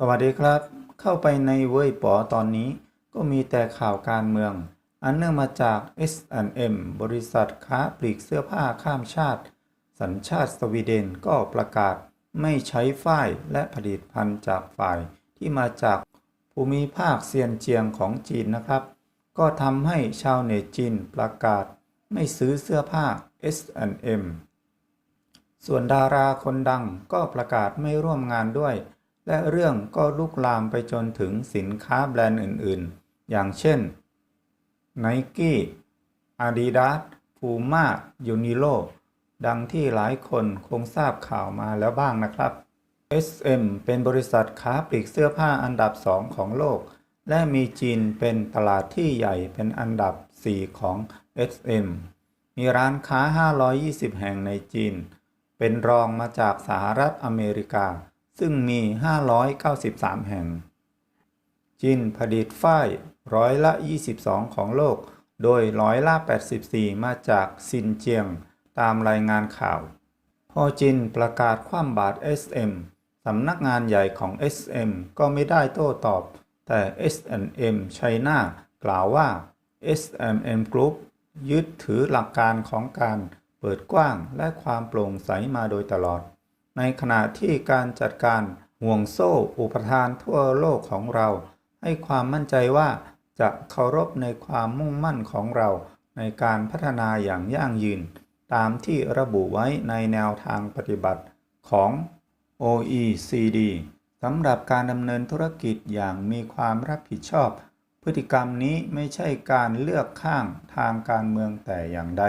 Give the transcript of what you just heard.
สวัสดีครับ เข้าไปในเว่ยป๋อตอนนี้ ก็มีแต่ข่าวการเมือง อันเนื่องมาจาก S&M บริษัทค้าปลีกเสื้อผ้าข้ามชาติ สัญชาติสวีเดนก็ประกาศไม่ใช้ฝ้ายและผลิตภัณฑ์จากฝ่ายที่มาจากภูมิภาคเซียนเจียงของจีนนะครับ ก็ทำให้ชาวเน็ตจีนประกาศ ไม่ซื้อเสื้อผ้า S&M ส่วนดาราคนดังก็ประกาศไม่ร่วมงานด้วย และเรื่องก็ลุกลามไปจนถึงสินค้าแบรนด์อื่นๆ อย่างเช่น Nike Adidas Puma Uniqlo ดังที่หลายคนคงทราบข่าวมาแล้วบ้างนะครับ SM เป็นบริษัทค้าปลีกเสื้อผ้าอันดับ 2 ของโลก และมีจีนเป็นตลาดที่ใหญ่เป็นอันดับ 4 ของ SM มีร้านค้า 520 แห่งในจีน เป็นรองมาจากสหรัฐอเมริกา ซึ่งมี 593 แห่ง จีนผลิตฝ้ายร้อยละ 22 ของโลก โดยร้อยละ 84 มาจากซินเจียง ตามรายงานข่าว พอจีนประกาศคว่ำบาตร SM สำนักงานใหญ่ของ SM ก็ไม่ได้โต้ตอบ แต่ S&M China กล่าวว่า S&M Group ยึดถือหลักการของการเปิดกว้างและความโปร่งใสมาโดยตลอด ในขณะที่การจัดการห่วงโซ่อุปทานทั่วโลกของเรา ให้ความมั่นใจว่าจะเคารพในความมุ่งมั่นของเรา ในการพัฒนาอย่างยั่งยืน ตามที่ระบุไว้ในแนวทางปฏิบัติของ OECD สำหรับการดำเนินธุรกิจอย่างมีความรับผิดชอบ พฤติกรรมนี้ไม่ใช่การเลือกข้างทางการเมืองแต่อย่างใด